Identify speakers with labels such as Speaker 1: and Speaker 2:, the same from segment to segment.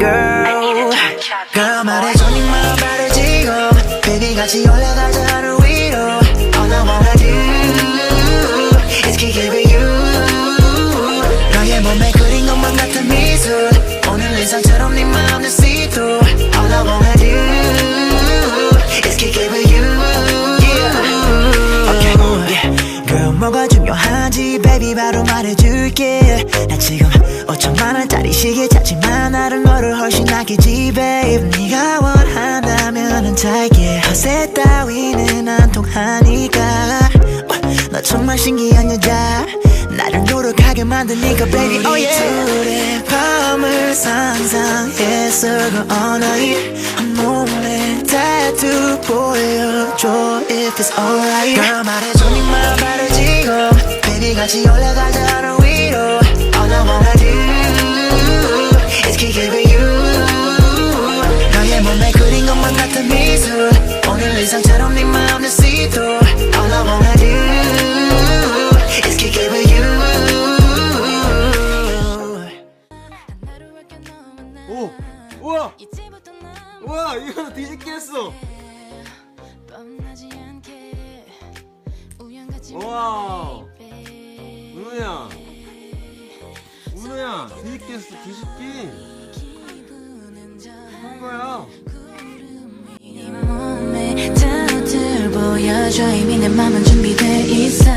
Speaker 1: Girl, girl 말해줘 네 마음 바로 지금 Baby 같이 올라가 바로 말해줄게. 나 지금 5천만 원짜리 시계 찾지만 나를 너를 훨씬 낫겠지 babe. 네가 원한다면은 잘게. 허세 따위는 안 통하니까. 어, 너 정말 신기한 여자. 나를 노력하게 만드니까 baby. Oh yeah. 둘의 밤을 상상했어 그 언어일 한 몸에 tattoo 보여줘. If it's alright. girl 말해줘 네 마음 바로 지금 같이 올라가자 하늘 위로 all I wanna do is it with you 너의 몸에 그린 것만 같은 미술 오늘 일상처럼 네 마음을 see through all I wanna do is it with you
Speaker 2: 오! 우와! 우와! 이거 뒤집기 했어! 우와! 은우야! 은우야! 뒤집기 했어 뒤집기! 한 거야!
Speaker 3: 보여줘 이미 내 맘은 준비돼 있어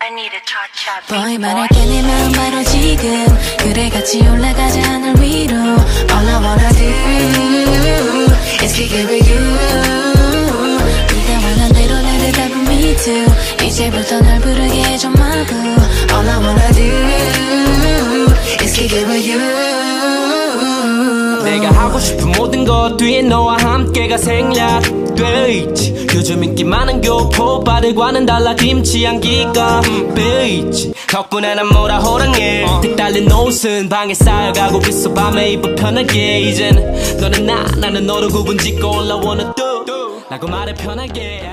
Speaker 4: I need a cha-cha beat,
Speaker 3: boy
Speaker 4: boy.
Speaker 3: 말할게 내 마음 바로 지금 그래 같이 올라가자 하늘 위로 All I wanna do is kick it with you 네가 원한 대로 나를 잡은 me too 이제부터 널 boo All I wanna do is kick it with you.
Speaker 5: 내가 하고 싶은 모든 것 뒤에 너와 함께가 생략돼 있지. 요즘 인기 많은 교포빠들과는 달라 김치 향기가 베이지. 덕분에 난 뭐라 호랑해. 득 달린 옷은 방에 쌓여가고 있어. 밤에 입어 편하게. 이젠 너는 나 나는 너로 구분 짓고 올라오는 또. 라고 말해 편하게